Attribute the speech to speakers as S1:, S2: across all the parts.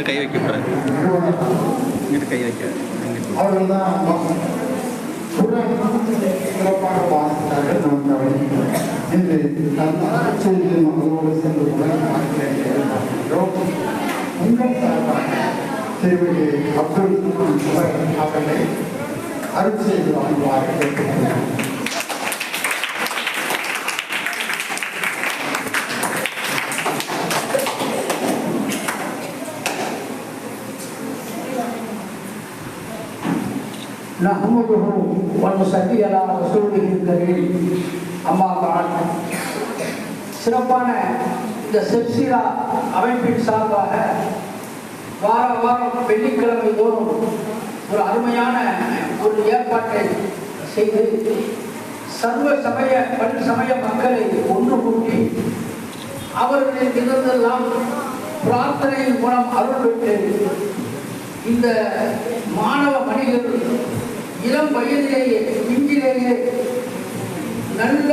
S1: இங்கிட்டு கை
S2: சென்று உலகம் உங்கள் சார்பாக திருமதி அப்துல் அவர்களை அருட்செய்து வாங்குவார்கள். கேட்டுக்கொள்கிறேன்
S3: نحمده ونصلي على رسوله الكريم அம்மா بعد சிறப்பான இந்த செப்சிரா அமைப்பின் சார்பாக வார வாரம் வெள்ளிக்கிழமை தோறும் ஒரு அருமையான ஒரு ஏற்பாட்டை செய்து சர்வ சமய பல் சமய மக்களை ஒன்று கூட்டி அவர்களின் இருந்தெல்லாம் பிரார்த்தனையின் மூலம் அருள் பெற்று இந்த மாணவ மனிதர்கள் இளம் வயதிலேயே இங்கிலேயே நல்ல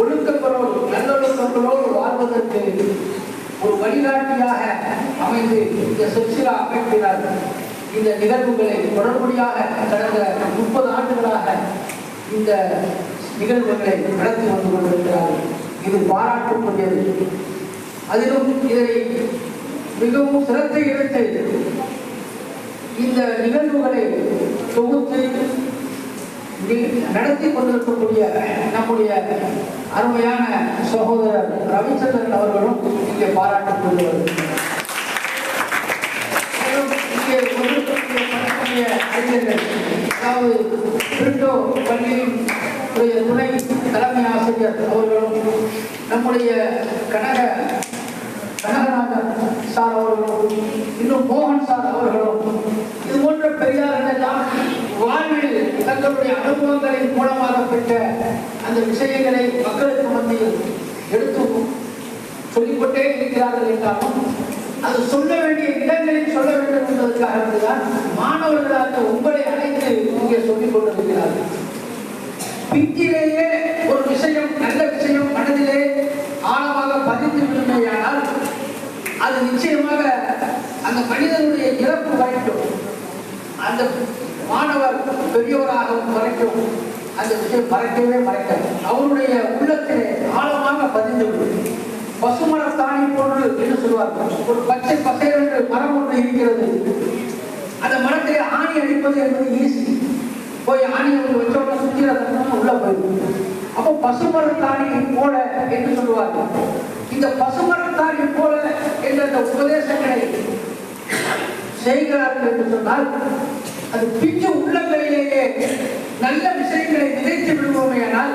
S3: ஒழுக்கங்களோடு நல்லொழுக்கங்களோடு வாழ்வதற்கு ஒரு வழிகாட்டியாக அமைந்து இந்த செப்சிலா அமைப்பினர் இந்த நிகழ்வுகளை தொடர்படியாக கடந்த முப்பது ஆண்டுகளாக இந்த நிகழ்வுகளை நடத்தி வந்து கொண்டிருக்கிறார்கள் இது பாராட்டுக்குரியது. அதிலும் இதை மிகவும் சிரத்தை எடுத்து இந்த நிகழ்வுகளை தொகுத்து நடத்தி கொண்டிருக்கக்கூடிய நம்முடைய அருமையான சகோதரர் ரவிச்சந்திரன் அவர்களும் இங்கே பாராட்டக்கூடியவர் இங்கே அதாவது பிரிண்டோ பள்ளியின் துணை தலைமை ஆசிரியர் அவர்களும் நம்முடைய கனக கனகராஜன் சார் அவர்களும் இன்னும் மோகன் சார் அவர்களும் இது போன்ற பெரியார்கள் எல்லாம் வாழ்வில் தங்களுடைய அனுபவங்களின் மூலமாக பெற்ற அந்த விஷயங்களை மக்களுக்கு மத்தியில் எடுத்து சொல்லிக்கொண்டே இருக்கிறார்கள் என்றாலும் அது சொல்ல வேண்டிய இடங்களில் சொல்ல வேண்டும் என்பதற்காக மாணவர்களாக உங்களை அனைத்து இங்கே சொல்லிக் கொண்டிருக்கிறார்கள். பிங்கிலேயே ஒரு விஷயம் நல்ல விஷயம் மனதிலே ஆழமாக பதிந்து விடுமையானால் அது நிச்சயமாக அந்த மனிதனுடைய இறப்பு வரைக்கும் அந்த மாணவர் பெரியவராகவும் வரைக்கும் அந்த விஷயம் மறைக்கவே மறைக்காது அவருடைய உள்ளத்திலே ஆழமாக பதிந்து விடும். பசுமரத்தாணி போன்று என்று சொல்வார்கள். ஒரு பச்சை பசை என்று மரம் ஒன்று இருக்கிறது. அந்த மரத்திலே ஆணி அடிப்பது என்பது ஈஸி போய் ஆணி ஒன்று வச்சோட சுற்றி உள்ள போயிடும். அப்போ பசுமரத்தாணி போல என்று சொல்லுவார்கள் இந்த பசுமரத்தாணி போல என்ற அந்த உபதேசங்களை செய்கிறார்கள் என்று சொன்னால் அது பிஞ்சு உள்ளங்களிலேயே நல்ல விஷயங்களை விதைத்து விடுவோமேயானால்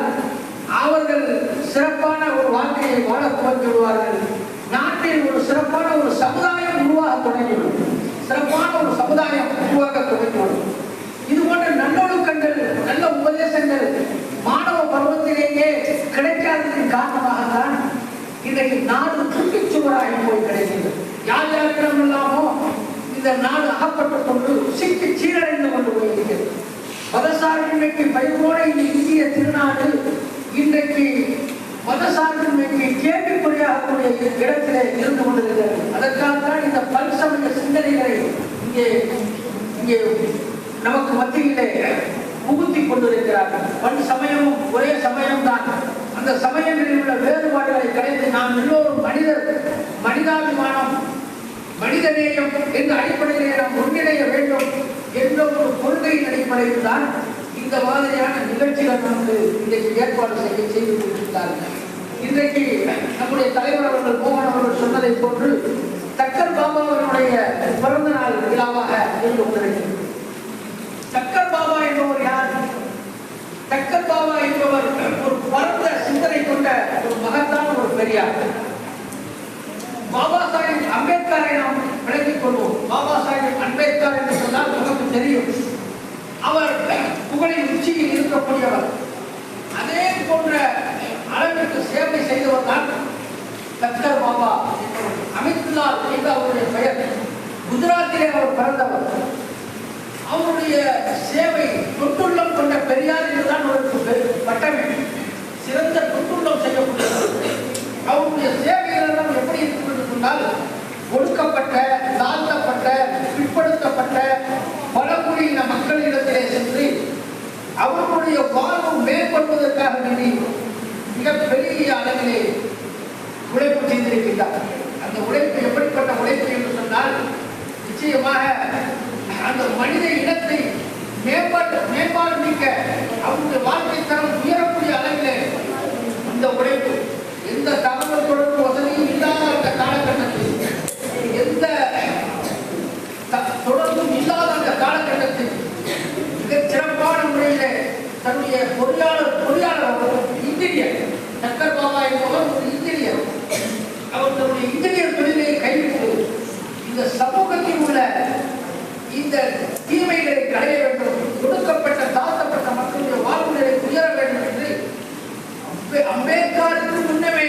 S3: அவர்கள் சிறப்பான ஒரு வாழ்க்கையை வாழ துவங்கி விடுவார்கள். நாட்டில் ஒரு சிறப்பான ஒரு சமுதாயம் உருவாக தொடங்கிவிடும் சிறப்பான ஒரு சமுதாயம் உருவாக தொடங்கிவிடும் இது போன்ற நல்லொழுக்கங்கள் நல்ல உபதேசங்கள் மாணவ பருவத்திலேயே கிடைக்காததன் காரணமாகத்தான் இன்றைக்கு நாடு குட்டிச்சுவராகி போய் கிடைக்கிறது யார் யாரிடம் இல்லாமோ இந்த நாடு அகப்பட்டு கொண்டு சிக்கி சீரடைந்து கொண்டு போயிருக்கிறது மதசார்பின்மைக்கு பயிரோட இந்த இந்திய திருநாடு இன்றைக்கு மதசார்பின்மைக்கு கேள்விக்குறியாகக்கூடிய இடத்திலே இருந்து கொண்டிருக்கிறது அதற்காகத்தான் இந்த பல்சமய சிந்தனைகளை இங்கே இங்கே நமக்கு மத்தியிலே புகுத்தி கொண்டிருக்கிறார்கள் பல் சமயமும் ஒரே சமயம்தான் அந்த சமயங்களில் உள்ள வேறுபாடுகளை கலைந்து நாம் எல்லோரும் மனிதர் மனிதாபிமானம் மனிதநேயம் என்ற அடிப்படையிலே நாம் ஒன்றிணைய வேண்டும் என்ற ஒரு கொள்கையின் அடிப்படையில் தான் இந்த மாதிரியான நிகழ்ச்சிகள் நமக்கு இன்றைக்கு ஏற்பாடு செய்ய செய்து கொண்டிருக்கிறார்கள். இன்றைக்கு நம்முடைய தலைவர் அவர்கள் மோகன் அவர்கள் சொன்னதை போன்று சக்கர் பாபா அவர்களுடைய பிறந்த நாள் விழாவாக இருந்து கொண்டிருக்கிறது தக்கர் பாபா என்பவர் யார்? சக்கர் பாபா என்பவர் ஒரு பரந்த சிந்தனை கொண்ட ஒரு மகத்தான ஒரு பெரியார். பசியில் இருக்கக்கூடியவர். அதே போன்ற அளவிற்கு சேவை செய்தவர் தான் கத்தர் பாபா அமித்லால் என்று அவருடைய பெயர் குஜராத்திலே அவர் பிறந்தவர். அவருடைய சேவை தொட்டுள்ளம் கொண்ட பெரியார் என்றுதான் அவருக்கு பட்டமே. சிறந்த தொட்டுள்ளம் செய்யக்கூடியவர். அவருடைய சேவைகள் எப்படி இருக்கிறது சொன்னால் ஒடுக்கப்பட்ட தாழ்த்தப்பட்ட பிற்படுத்தப்பட்ட பழங்குடியின மக்களிடத்திலே சென்று உழைப்பு செய்திருக்கின்றார் அந்த உழைப்பு எப்படிப்பட்ட உழைப்பு என்று சொன்னால் நிச்சயமாக அந்த மனித இனத்தை மேம்பாட்டு மேம்பாடு மிக்க அவருடைய வாழ்க்கை தரம் உயரக்கூடிய அளவிலே இந்த உழைப்பு எந்த தகவல் தொடர்பு வசதியும் இல்லாத அந்த காலகட்டத்தில் எந்த த- தொடர்பும் இல்லாத அந்த காலகட்டத்தில் மிகச் சிறப்பான முறையிலே தன்னுடைய பொறியாளர் பொறியாளர் அவர் ஒரு இன்ஜினியர் சக்கர் பாபா என்பவர் ஒரு இன்ஜினியர் அவர் தன்னுடைய இன்ஜினியர் தொழிலை கைவிட்டு இந்த சமூகத்தில் உள்ள இந்த தீமைகளை களைய வேண்டும் ஒடுக்கப்பட்ட தாழ்த்தப்பட்ட மக்களுடைய வாழ்வு நிலை உயர வேண்டும் என்று அம்பேத்கருக்கு முன்னமே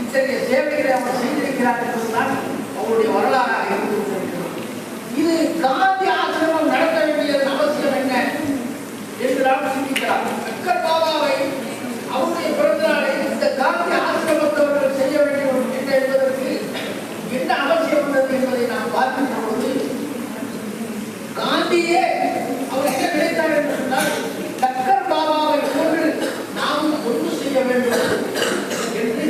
S3: இத்தகைய சேவைகளை அவர் செய்திருக்கிறார் என்பதுதான் அவருடைய வரலாறாக இருந்து இது காந்தி ஆசிரமம் நடத்த வேண்டியதன் அவசியம் என்ன என்று நாம் சிந்திக்கலாம். சக்கர் பாபாவை அவருடைய பிறந்த நாளை இந்த காந்தி ஆசிரமம் செய்ய வேண்டும் என்ன என்பதற்கு என்ன அவசியம் உள்ளது என்பதை நாம் பார்க்கின்ற பொழுது காந்தியே அவர் என்ன நினைத்தார் என்று சொன்னால் சக்கர் பாபாவை போன்று நாம் ஒன்று செய்ய வேண்டும் என்று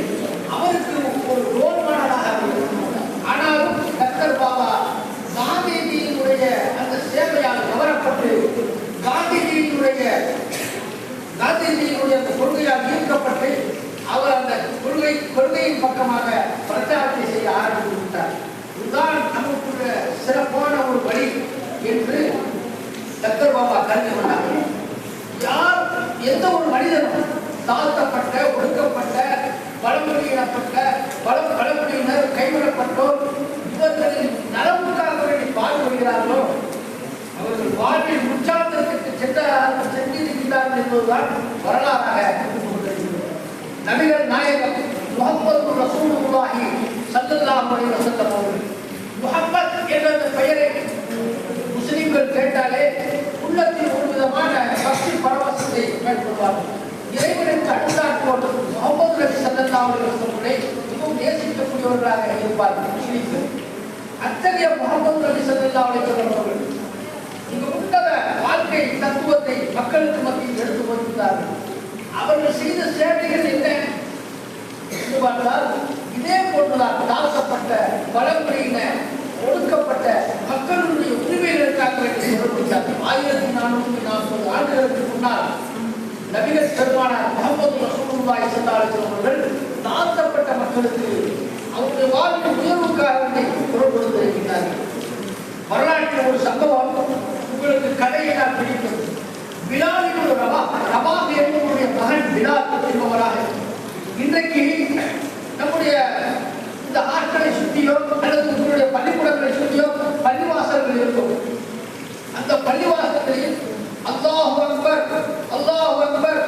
S3: அவருக்கு ஒரு ரோல் மாடலாக இருந்தது. ஆனாலும் சக்கர் பாபா காந்திஜியினுடைய அந்த சேவையால் கவரப்பட்டு காந்திஜியினுடைய காந்திஜியினுடைய அந்த கொள்கையால் ஈர்க்கப்பட்டு அவர் அந்த கொள்கை கொள்கையின் பக்கமாக பிரச்சாரத்தை செய்ய ஆரம்பித்து விட்டார் இதுதான் நமக்குள்ள சிறப்பான ஒரு வழி என்று சக்கர் பாபா கருதி கொண்டார் யார் எந்த ஒரு மனிதனும் தாழ்த்தப்பட்ட ஒடுக்கப்பட்ட பழங்குடியினப்பட்ட பல பழங்குடியினர் கைவிடப்பட்டோர் இவர்களின் நலவுக்காக வேண்டி பாடுபடுகிறார்களோ அவர்கள் வாழ்வில் உற்சாகத்திற்கு சென்றார்கள் சென்றிருக்கிறார்கள் என்பதுதான் வரலாறாக நபிகள் நாயகம் முகமது ரசூலுல்லாஹி சல்லல்லாஹு அலைஹி வஸல்லம் அவர்கள். முஹம்மத் என்ற பெயரை. முஸ்லிம்கள் கேட்டாலே உள்ளத்தில் ஒரு விதமான பக்தி பரவசத்தை மேற்கொள்வார்கள் இறைவனுக்கு அடுத்தாற் போட்டு முகமது நபி சல்லல்லாஹு அலைஹி வஸல்லமை மிகவும் நேசிக்கக்கூடியவர்களாக இருப்பார்கள் முஸ்லிம்கள். அத்தகைய முகமது நபி சல்லல்லாஹு அலைஹி வஸல்லம் அவர்கள் இங்கு உன்னத வாழ்க்கை தத்துவத்தை மக்களுக்கு மத்தியில் எடுத்து வருகிறார்கள் அவர்கள் செய்த சேவைகள் என்ன? என்று பார்த்தால் இதே போன்றுதான் தாழ்த்தப்பட்ட பழங்குடியின ஒடுக்கப்பட்ட மக்களுடைய உரிமைகளுக்காக வேண்டி ஆயிரத்தி நானூற்றி நாற்பது ஆண்டுகளுக்கு முன்னால் நவீன சர்மான முகமது ரசூலுல்லாய் ஸல்லல்லாஹு அவர்கள் தாழ்த்தப்பட்ட மக்களுக்கு அவருடைய வாழ்க்கை உயர்வுக்காக குரல் கொடுத்திருக்கிறார்கள் வரலாற்றில் ஒரு சம்பவம் உங்களுக்கு கதையை நான் பிடிக்கும் பிலாலின் ஒரு ரபா ரபா என்று பிலால் என்பவராக இன்றைக்கு நம்முடைய இந்த ஆட்களை சுற்றியோ அல்லது உங்களுடைய பள்ளிக்கூடங்களை சுற்றியோ பள்ளிவாசல்கள் இருக்கும். அந்த பள்ளிவாசத்தில் அல்லாஹ் அக்பர் அல்லாஹ் அக்பர்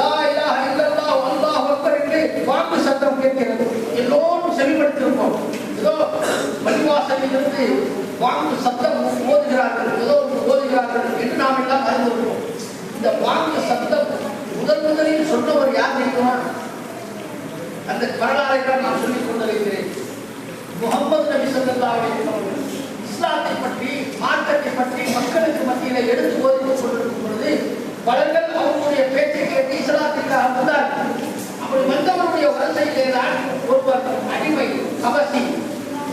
S3: லா இலாஹ இல்லல்லாஹ் அல்லாஹ் அக்பர் என்று வாக்கு சத்தம் கேட்கிறது. எல்லோரும் செவிப்படுத்திருப்போம் ஏதோ பள்ளிவாசலில் இருந்து வாங்கு சத்தம் ஓதுகிறார்கள் ஏதோ ஒன்று ஓதுகிறார்கள் என்று நாம் எல்லாம் அறிந்திருப்போம். இந்த வாங்கு சத்தம் முதல் முதலில் சொன்னவர் யார் தெரியுமா? அந்த வரலாறை தான் நான் சொல்லிக் கொண்டிருக்கிறேன். முகமது நபி ஸல்லல்லாஹு இஸ்லாத்தை பற்றி மார்க்கத்தை பற்றி மக்களுக்கு மத்தியில எடுத்து ஓதிக் கொண்டிருக்கும் பொழுது பலர்கள் அவர்களுடைய பேச்சை கேட்டு இஸ்லாத்திற்காக வந்தார்கள். அப்படி வந்தவருடைய வரிசையிலே தான் ஒருவர் அடிமை கபசி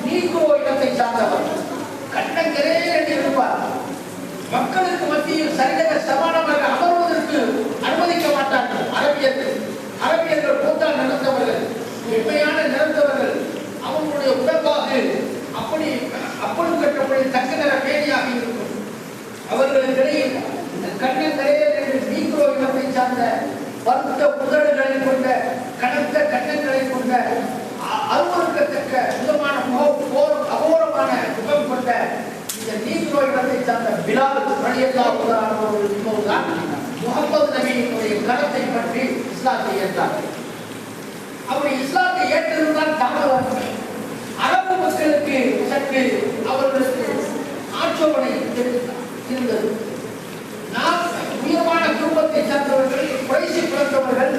S3: நீக்ரோ இடத்தை சார்ந்தவர். கண்ணங்கரே என்று இருப்பார். மக்களுக்கு மத்தியில் சரியாக சமானமாக அமர்வதற்கு அனுமதிக்க மாட்டார்கள். அரபியர்கள். அரபியர்கள் கூட்டால் நடந்தவர்கள் உண்மையான நிறந்தவர்கள் அவங்களுடைய உடம்பாக அப்படி அப்படி கட்டப்படி தக்க நிற பேணியாக இருக்கும் அவர்களுக்கிடையில் இந்த கண்ணங்கரையர் என்று நீக்ரோ இனத்தை சார்ந்த வருத்த புதடுகளை கொண்ட கனத்த கண்ணங்களை கொண்ட அ- அருவருக்கத்தக்க விதமான முகம் போர் அகோரமான முகம் கொண்ட இந்த நீக்ரோ இனத்தை சார்ந்த பிலால் ரலியல்லா உதாரணம் என்பதுதான் முகமது நபியினுடைய கரத்தை பற்றி இஸ்லாத்தை ஏற்றார் அப்படி இஸ்லாத்தை ஏற்றிருந்தால் தாமதம் அரபு மக்களுக்கு சற்று அவர்களுக்கு ஆட்சேபனை இருந்தது நாம் உயர்வான குடும்பத்தை சார்ந்தவர்கள் குறைசி பிறந்தவர்கள்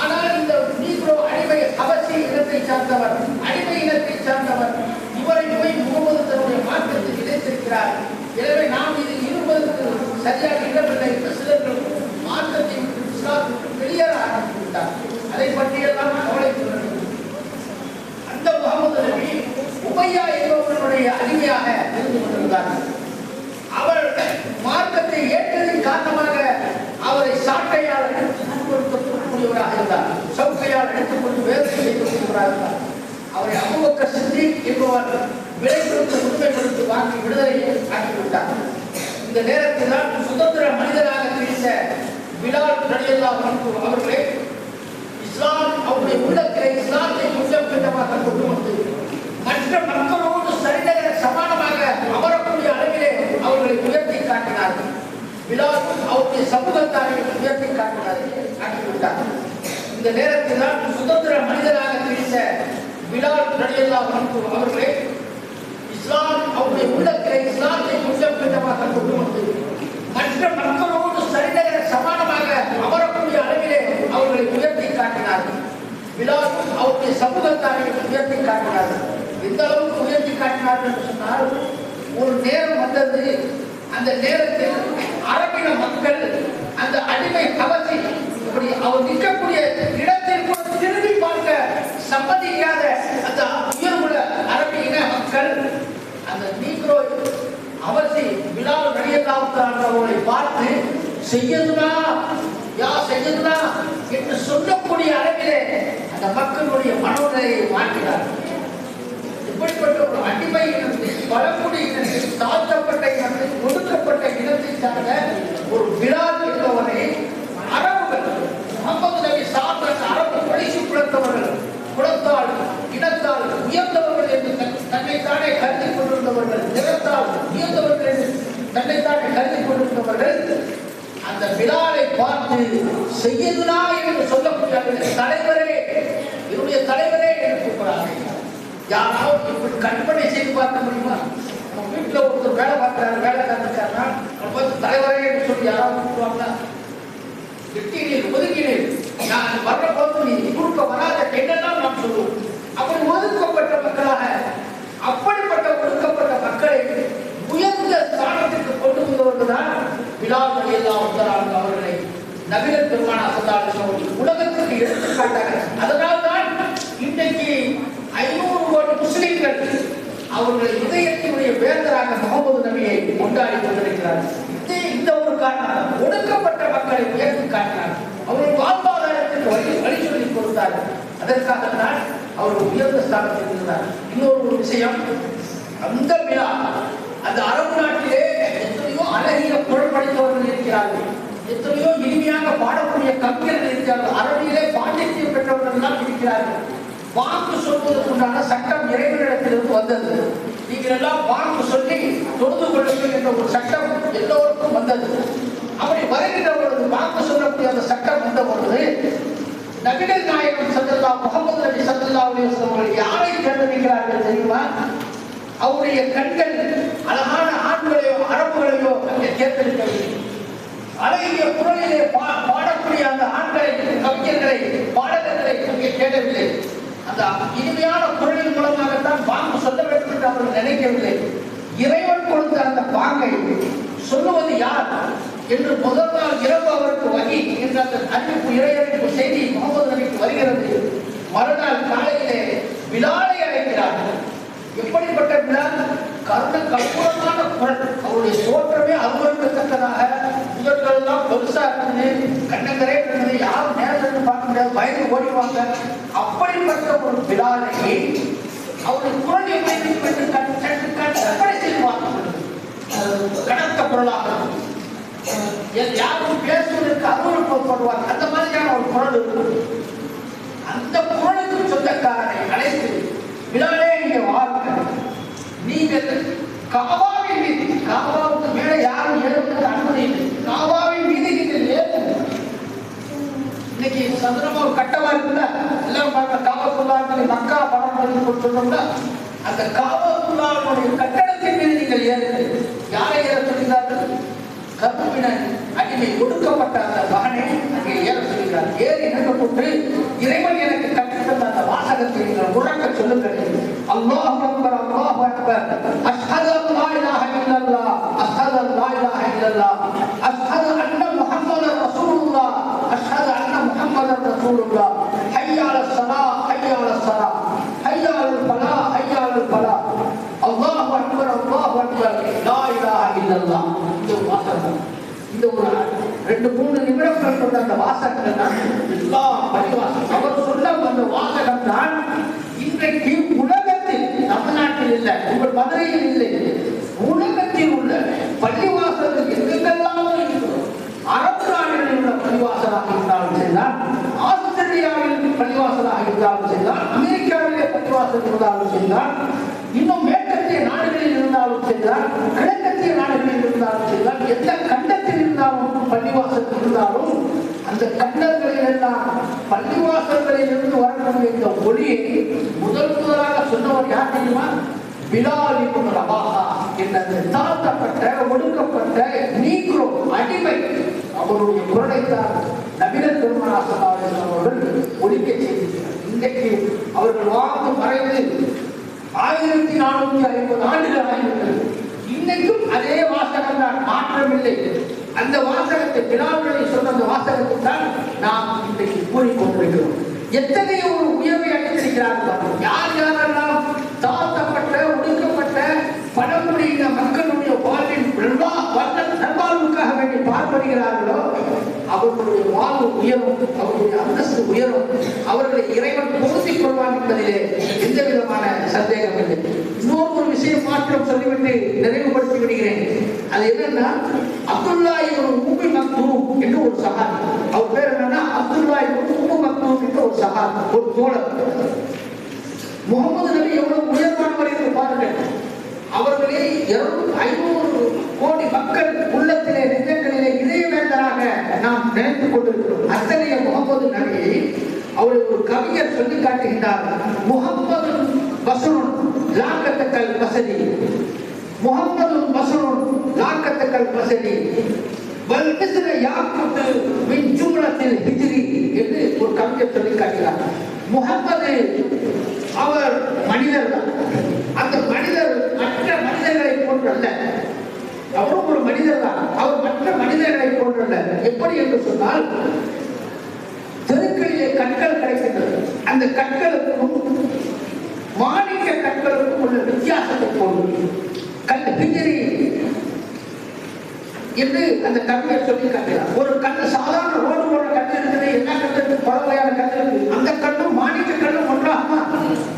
S3: ஆனால் இந்த நீக்ரோ அடிமை அவசி இனத்தை சார்ந்தவர் அடிமை இனத்தை சார்ந்தவர். இவரை போய் முகமது தன்னுடைய மாற்றத்தில் இணைத்திருக்கிறார் எனவே நாம் இதில் இருப்பதற்கு சரியாக இடமில்லை என்று சிலர்கள் மாற்றத்தை விட்டு வெளியேற ஆரம்பித்துவிட்டார் அதை பற்றியெல்லாம் கவலை அந்த முகமது நபி உமையா என்பவர்களுடைய அடிமையாக இருந்து கொண்டிருந்தார். அவர் மார்க்கத்தை ஏற்றதின் காரணமாக அவரை சாட்டையால் எடுத்துக்கொள்ளக்கூடியவராக இருந்தார். சௌக்கையால் எடுத்துக்கொண்டு வேலை சொல்றார்கள். அவரை அபுபக்க சித்தி என்பவர் விலை கொடுத்து உண்மை கொடுத்து வாங்கி விடுதலையை ஆக்கிவிட்டார். இந்த நேரத்தில் தான் சுதந்திர மனிதராக தெரிந்த பிலால் ரலியல்லா அவர்களே இஸ்லாம் அவருடைய உள்ளத்திலே இஸ்லாத்தை கொஞ்சம் கொஞ்சமாக கொண்டு வந்து மற்ற மக்களோடு சரிநகர சமானமாக அமரக்கூடிய அளவிலே அவர்களை உயர்த்தி காட்டினார்கள் பிலால் அவருடைய சமூகத்தாரை உயர்த்தி காட்டினார்கள் ஆக்கிவிட்டார். இந்த நேரத்தில் தான் சுதந்திர மனிதராக அறிந்த பிலால் ரலியல்லா அவர்களே இஸ்லாம் அவருடைய உள்ளத்திலே இஸ்லாத்தை கொஞ்சம் கொஞ்சமாக கொண்டு வந்து மற்ற மக்களோடு சரிநகர சமானமாக அமரக்கூடிய அளவிலே அவர்களை உயர்த்தி காட்டினார்கள் பிலால் அவருடைய சமூகத்தாரை உயர்த்தி காட்டினார்கள் எந்த அளவுக்கு உயர்த்தி காட்டினார்கள் என்று சொன்னால் ஒரு நேரம் வந்தது அந்த நேரத்தில் அரபின மக்கள் அந்த அடிமை கவசி இப்படி அவர் நிற்கக்கூடிய இடத்தில் கூட திரும்பி பார்க்க அந்த உயர்வுள்ள அரபி இன மக்கள் அந்த நீக்ரோ அவசி பிலால் ரலியல்லாஹு பார்த்து செய்யதுனா யா செய்யதுனா என்று சொல்லக்கூடிய அளவிலே அந்த மக்களுடைய மனோநிலையை மாற்றினார். இப்படிப்பட்ட ஒரு அடிமை இனத்தில் பழங்குடி இனத்தில் தாழ்த்தப்பட்ட இனத்தில் ஒடுக்கப்பட்ட இனத்தை சார்ந்த ஒரு பிலால் என்பவரை அரபுகள் முகமது நபி சார்ந்த அந்த அரபு பழிச்சு குலத்தவர்கள் குலத்தால் இனத்தால் உயர்ந்தவர்கள் என்று தன்- தன்னைத்தானே கருதி கொண்டிருந்தவர்கள் நிறத்தால் உயர்ந்தவர்கள் என்று தன்னைத்தானே கருதி கொண்டிருந்தவர்கள் அந்த பிலாலை பார்த்து செய்யதுனா என்று சொல்லக்கூடிய தலைவரே என்னுடைய தலைவரே என்று கூப்பிடாங்க யாராவது இப்படி கற்பனை செய்து பார்க்க முடியுமா? நம்ம வீட்டுல ஒருத்தர் வேலை பார்க்கிறாரு வேலை கற்றுக்காருன்னா அவர் பார்த்து தலைவரே என்று சொல்லி யாராவது கூப்பிடுவாங்களா? திட்டினீர் ஒதுக்கினீர். நான் வர்ற போது நீ குறுக்க வராத என்னெல்லாம் நாம் சொல்லுவோம் அப்படி ஒதுக்கப்பட்ட மக்களாக உயர்ந்த ஸ்தானத்திற்கு கொண்டு வந்தவர்கள்தான் தான் பிலால் ரலியல்லாஹு அவர்களை நவீன பெருமான அசந்தாலும் உலகத்துக்கு எடுத்துக்காட்டாங்க அதனால் தான் இன்றைக்கு ஐநூறு கோடி முஸ்லிம்கள் அவர்கள் இதயத்தினுடைய வேந்தராக முகமது நபியை கொண்டாடி கொண்டிருக்கிறார்கள். இந்த ஒரு காரணம். ஒடுக்கப்பட்ட மக்களை உயர்த்தி காட்டினார். அவர்கள் வாழ்வாதாரத்திற்கு வழி வழி சொல்லி கொடுத்தார்கள் அதற்காக தான் அவர் உயர்ந்த ஸ்தானத்தில் இருந்தார். இன்னொரு ஒரு விஷயம் அந்த விழா அந்த அரபு நாட்டிலே எத்தனையோ அழகிய குரல் படித்தவர்கள் இருக்கிறார்கள். எத்தனையோ இனிமையாக பாடக்கூடிய கவிஞர்கள் இருக்கிறார்கள். அரபியிலே பாண்டித்யம் பெற்றவர்கள் எல்லாம் இருக்கிறார்கள். வாக்கு சொல்வதற்குண்டான சட்டம் இறைவனிடத்திலிருந்து வந்தது. நீங்கள் எல்லாம் வாக்கு சொல்லி தொழுது கொள்ளுங்கள் என்ற ஒரு சட்டம் எல்லோருக்கும் வந்தது. அப்படி வருகின்ற பொழுது வாக்கு சொல்லக்கூடிய அந்த சட்டம் வந்த பொழுது நபிகள் நாயகம் சல்லல்லா முகமது நபி சல்லல்லா அவர்கள் யாரை தேர்ந்தெடுக்கிறார்கள் தெரியுமா? அவருடைய கண்கள் அழகான ஆண்களையோ அரபுகளையோ அங்கே தேர்ந்தெடுக்கவில்லை அழகிய குரலிலே பா- பாடக்கூடிய அந்த ஆண்களை கவிஞர்களை பாடகர்களை அங்கே தேடவில்லை அந்த இனிமையான குரலின் மூலமாகத்தான் பாங்கு சொல்ல வேண்டும் என்று அவர்கள் நினைக்கவில்லை. இறைவன் கொடுத்த அந்த பாங்கை சொல்லுவது யார் என்று முதல் நாள் இரவு அவருக்கு வகி என்ற அந்த அறிவிப்பு இறையறிப்பு செய்தி முகமது நபிக்கு வருகிறது. மறுநாள் காலையிலே விழா அழைக்கிறார்கள் எப்படிப்பட்ட விழா கருண கற்பூரமான குரல். அவருடைய தோற்றமே அருவருக்கத்தக்கதாக முதல்கள் எல்லாம் பெருசா இருந்தது கண்ணங்கரே இருந்தது யாரும் நேரத்தில் பார்க்க முடியாது பயந்து ஓடிவாங்க அப்படிப்பட்ட ஒரு விழாவை அவருடைய குரல் எப்படி இருக்கும் என்று கண் சற்று கண் கற்பனை செய்து பார்க்க குரலாக. யாரும் பேசுவதற்கு அருவருப்படுவார் அந்த மாதிரியான ஒரு குரல் இருக்கும் அந்த குரலுக்கு சொந்தக்காரனை அழைத்து விழாலே இங்கே வாழ் நீங்கள் காபாவின் மீது காபாவுக்கு மேலே யாரும் ஏறுவதற்கு அனுமதி இல்லை. காவாவின் மீது நீங்கள் ஏறுங்க இன்னைக்கு சதுரமா ஒரு கட்டமா இருக்குல்ல? எல்லாம் பார்க்க மக்கா பணம் பண்ணி சொல்றோம்ல? அந்த காபத்துல்லாவுடைய கட்டடத்தின் மீது நீங்கள் ஏறுங்கள். யாரை ஏற சொல்கிறார்கள்? கருப்பின அடிமை ஒடுக்கப்பட்ட அந்த மகனை அங்கே ஏற சொல்கிறார். ஏறி கொண்டு இறைவன் எனக்கு கற்றுத்தந்த அந்த வாசகத்தை நீங்கள் முழக்க சொல்லுங்கள். அல்லாஹ் அக்பர் அல்லாஹ் அக்பர் அஷ்ஹது அன் லா இலாஹ இல்லல்லாஹ் அஷ்ஹது அன் லா இலாஹ இல்லல்லாஹ் அஷ்ஹது அன்ன முஹம்மதர் ரசூலுல்லாஹ் அஷ்ஹது அன்ன முஹம்மதர் ரசூலுல்லாஹ் ஹய்யால ஸலா ஹய்யால ஸலா ஹய்யால ஃபலா ஹய்யால ஃபலா அல்லாஹு அக்பர் அல்லாஹு அக்பர் லா இலாஹா இல்லல்லாஹ் இந்த ஒரு வாசகம் இந்த ஒரு ரெண்டு மூணு நிமிடங்கள் கொண்ட அந்த வாசகங்கள் தான் எல்லா பரிவாசம் அவர் சொல்ல வந்த வாசகம் தான் இன்றைக்கு உலகத்தில் தமிழ்நாட்டில் இல்லை உங்கள் மதுரையில் இல்லை. உலகத்தில் உள்ள பள்ளிவாசல்கள் எங்கெங்கெல்லாம் இருக்கிறோம் அரபு நாடுகளில் உள்ள பள்ளிவாசலாக இருந்தாலும் சரிதான் ஆஸ்திரேலியாவில் பள்ளிவாசலாக இருந்தாலும் சரிதான் அமெரிக்காவிலே பள்ளிவாசல் இருந்தாலும் சரிதான் இன்னும் மேற்கத்திய நாடுகளில் இருந்தாலும் சரிதான் கிழக்கத்திய நாடுகளில் இருந்தாலும் சரிதான் எந்த கண்டத்தில் இருந்தாலும் பள்ளிவாசல் இருந்தாலும் அந்த கண்டங்களில் எல்லாம் பள்ளிவாசல்களில் இருந்து வரக்கூடிய இந்த ஒளியை முதல் முதலாக சொன்னவர் யார் தெரியுமா பிலால் இப்னு என்ற தாழ்த்தப்பட்ட ஒடுக்கப்பட்ட நீக்ரோ அடிமை அவருடைய குரலைத்தான் நவீன நபிகள் அவர்கள் ஒழிக்க செய்திருக்கிறார். இன்றைக்கு அவர்கள் வாழ்ந்து மறைந்து ஆயிரத்தி நானூத்தி ஐம்பது ஆண்டுகள் ஆகிவிட்டது. இன்னைக்கும் அதே வாசகம் தான் மாற்றமில்லை அந்த வாசகத்தை பிலாவுகளை சொன்ன அந்த வாசகத்தை தான் நாம் இன்றைக்கு கூறிக்கொண்டிருக்கிறோம். எத்தகைய ஒரு உயர்வை அளித்திருக்கிறார்கள் யார் யாரெல்லாம் தாத்தப்பட்ட ஒடுக்கப்பட்ட பழங்குடியின மக்களுடைய வாழ்வின் நல்வா நல்வாழ்வுக்காக வேண்டி பாடுபடுகிறார்களோ அவர்களுடைய வாழ்வு உயரும் அவர்களுடைய அந்தஸ்து உயரும். அவர்களை இறைவன் பொருத்திக் கொள்வான் என்பதிலே எந்த விதமான சந்தேகம் இல்லை. இன்னொரு ஒரு விஷயம் மாற்றம் சொல்லிவிட்டு நிறைவுபடுத்தி விடுகிறேன். அது என்னன்னா அப்துல்லா இவர் உம்மி மக்தூம் என்று ஒரு சஹாபி அவர் பேர் என்னன்னா அப்துல்லா ஒரு உம்மு மக்தூம் என்று ஒரு சஹாபி ஒரு தோழர். முகமது நபி எவ்வளவு உயர்வானவர் என்று பாருங்கள். அவர்களே இருநூறு ஐநூறு கோடி மக்கள் உள்ளத்திலே நெஞ்சங்களிலே இதயவேந்தராக நாம் நினைத்து கொண்டிருக்கிறோம். அத்தகைய முகமது நபியை அவரை ஒரு கவிஞர் சொல்லி காட்டுகின்றார். முகமது பசுருன் லாக்கத்தக்கல் வசதி. முகமது பசுருன் லாக்கத்தக்கல் வசதி. வல் மிஸ்ர மின் ஜும்லத்தில் என்று ஒரு கவிஞர் சொல்லி காட்டுகிறார். முகமது அவர் மனிதர் தான் அந்த மனிதர் மற்ற மனிதர்களை போன்றல்ல அவரும் ஒரு மனிதர் தான் அவர் மற்ற மனிதர்களை போன்றல்ல எப்படி என்று சொன்னால் தெருக்களிலே கற்கள் கிடைக்கின்றது அந்த கற்களுக்கும் மாணிக்க கற்களுக்கும் உள்ள வித்தியாசத்தை போன்று கல் பிஞ்சிரி என்று அந்த கல்வியை சொல்லி காட்டுகிறார். ஒரு கண்ணு சாதாரண ரோடு போன்ற கண்ணு இருக்குது எல்லா கண்ணுக்கும் பல வகையான கண்ணு இருக்குது. அந்த கண்ணும் மாணிக்க கண்ணும் ஒன்றாகுமா?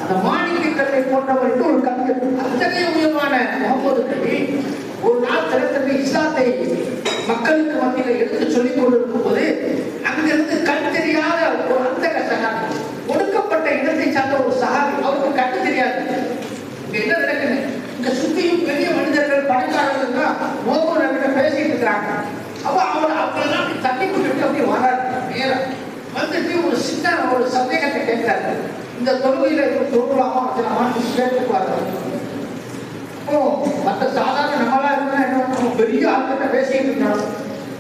S3: அந்த மாணிக்க கல்லை போன்றவர் என்று ஒரு கண்ணு அத்தகைய உயர்வான முகமது கல்வி ஒரு நாள் திறத்தது இஸ்லாத்தை மக்களுக்கு மத்தியில் எடுத்து சொல்லிக் கொண்டிருக்கும் போது அங்கிருந்து கண் தெரியாத ஒரு அந்த சகாபி ஒடுக்கப்பட்ட இடத்தை சார்ந்த ஒரு சகாபி. அவருக்கு கண்ணு தெரியாது. இங்க என்ன நடக்குது? இங்க சுத்தியும் பெரிய மனிதர்கள் பணக்காரர்கள் தான் மோகன் கிட்ட பேசிட்டு இருக்கிறாங்க. அப்ப அவர் அவங்களெல்லாம் தள்ளி விட்டுட்டு அப்படி வராரு. நேரம் வந்துட்டு ஒரு சின்ன ஒரு சந்தேகத்தை கேட்கிறாரு. இந்த தொழுகையில இப்ப தொழுலாமா வச்சலாமான்னு கேட்டுக்குவாரு இப்போ மற்ற சாதாரண நம்மளா இருந்தா என்ன பண்ணுவோம்? பெரிய பேசிட்டு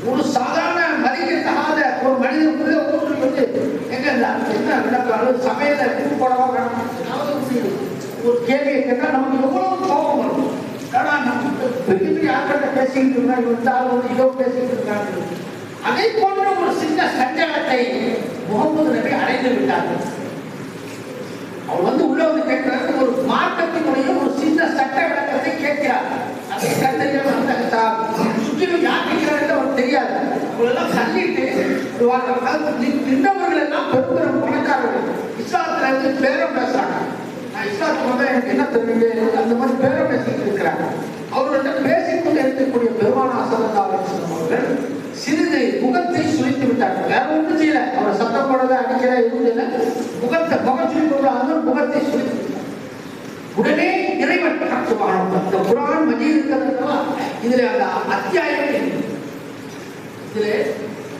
S3: ஒரு சாதாரண மதிக்கத்தகாத ஒரு மனிதன் உள்ள ஊருக்கு வந்து எங்க என்ன விளக்கம் சமையல எடுத்து போடவா ஒரு கேள்வியை கேட்டால் நமக்கு எவ்வளவு கோபம் வரும். ஆனா பெரிய பெரிய ஆட்கிட்ட ஆள் வந்து இதோ பேசிட்டு இருக்காங்க அதை போன்ற ஒரு சின்ன சஞ்சலத்தை முகமது நபி அடைந்து விட்டார்கள். அவர் வந்து உள்ள வந்து கேட்கிறாரு ஒரு மார்க்கத்தினுடைய ஒரு சின்ன சட்ட விளக்கத்தை கேட்கிறார் அதை கத்தரிகள் அந்த சா- சுற்றிலும் யார் கேட்கிறார்கள் அவருக்கு தெரியாது அவங்களெல்லாம் தள்ளிட்டு வருவாங்க. எல்லாம் பெரும் பணக்காரர்கள் இஸ்லாத்துல இருந்து பேரம் பேசுறாங்க. நான் இஸ்லாத்துக்கு வந்தா எனக்கு என்ன தெரியுது? அந்த மாதிரி பேரம் பேசிட்டு இருக்கிறாங்க. அவர்கள்ட்ட பேசிக்கொண்டு இருக்கக்கூடிய பெருமான சல்லல்லாஹு அவர்கள் சிறிது முகத்தை சுழித்து விட்டார்கள். வேற ஒன்றும் செய்யல. அவர் சத்தம் போடல அடிக்கல எதுவும் இல்லை முகத்தை முகம் கொண்டு அதுவும் முகத்தை சுழித்து உடனே இறைவன் சுப்ஹானஹு இந்த குரான் மஜீத் இருக்கிறதுனால இதுல அந்த அத்தியாயம் இதுல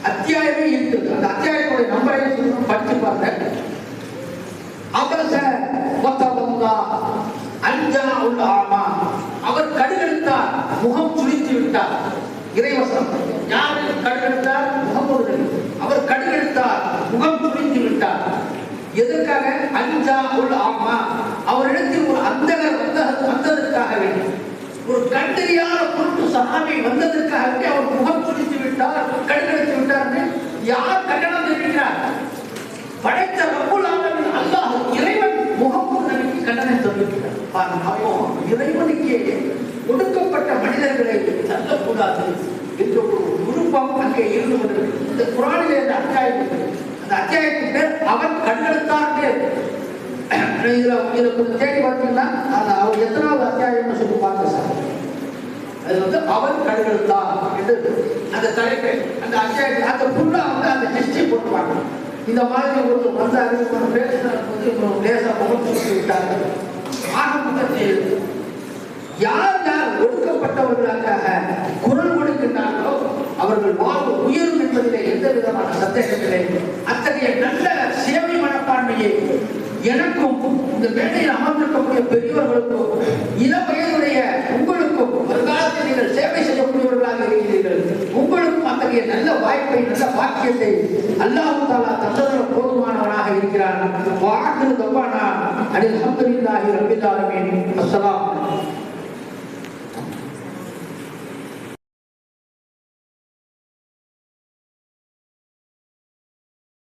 S3: அத்தியாயமே இருக்குது. அந்த அத்தியாயத்துடைய நம்பரை சொல்லணும் படிச்சு பாருங்க. அபச வத்தவல்லா அஞ்சா உள்ள ஆமா. அவர் கடுகெடுத்தார். முகம் சுழித்து விட்டார். இறைவசனம். யார் கடுகெடுத்தார்? முகமது அவர் கடுகெடுத்தார். முகம் சுழித்து விட்டார். எதற்காக? அஞ்சா உள்ள ஆமா அவரிடத்தில் ஒரு அந்தகர் வந்த வந்ததற்காக வேண்டும் ஒரு கண்டறியாத பொருட்டு சகாமி வந்ததற்காக அவர் முகம் சுழித்து விட்டார் கடுகெடுத்து விட்டார் யார் கண்டனம் தெரிவிக்கிறார் படைத்த ரப்புல் ஆலமீன் அல்லாஹ் இறைவன் முகமது நபிக்கு கண்டனம் தெரிவிக்கிறார் பாருங்க, அப்போ இறைவனுக்கே ஒடுக்கப்பட்ட மனிதர்களை தள்ளக்கூடாது என்ற ஒரு விருப்பம் அங்கே இருந்து கொண்டிருக்கு இந்த குரானிலே இந்த அத்தியாயம் அந்த அத்தியாயத்தின் பேர் அவன் கண்டெடுத்தான் பேர் இதில் இதில் கொஞ்சம் தேடி பார்த்தீங்கன்னா அது அவர் எத்தனாவது அத்தியாயம்னு சொல்லி பார்க்க சார். அது வந்து அவன் கண்டெடுத்தான் என்று அந்த தலைப்பை அந்த அத்தியாயத்தை அந்த ஃபுல்லா வந்து அந்த ஹிஸ்டரி போட்டுவாங்க இந்த மாதிரி ஒரு வந்தாரு ஒரு பேசுறது வந்து லேசா முகம் சுற்றி விட்டாங்க. ஆக மொத்தத்தில் யார் யார் ஒடுக்கப்பட்டவர்களாக குரல் கொடுக்கின்றார்களோ அவர்கள் வாழ்வு உயரும் என்பதிலே எந்த விதமான சந்தேகத்திலே அத்தகைய நல்ல சேவை மனப்பான்மையை எனக்கும் இந்த மேடையில் அமர்ந்திருக்கக்கூடிய பெரியவர்களுக்கும் இள வயதுடைய உங்களுக்கும் வருங்காலத்தில் நீங்கள் சேவை செய்யக்கூடியவர்களாக இருக்கிறீர்கள் உங்களுக்கும் அத்தகைய நல்ல வாழ்க்கை நல்ல பாக்கியத்தை அல்லாஹு தாலா தந்ததுல போதுமானவனாக இருக்கிறான். வாழ்ந்து தப்பானா அது அல்ஹம்துலில்லாஹி ரப்பில் ஆலமீன். அஸ்ஸலாமு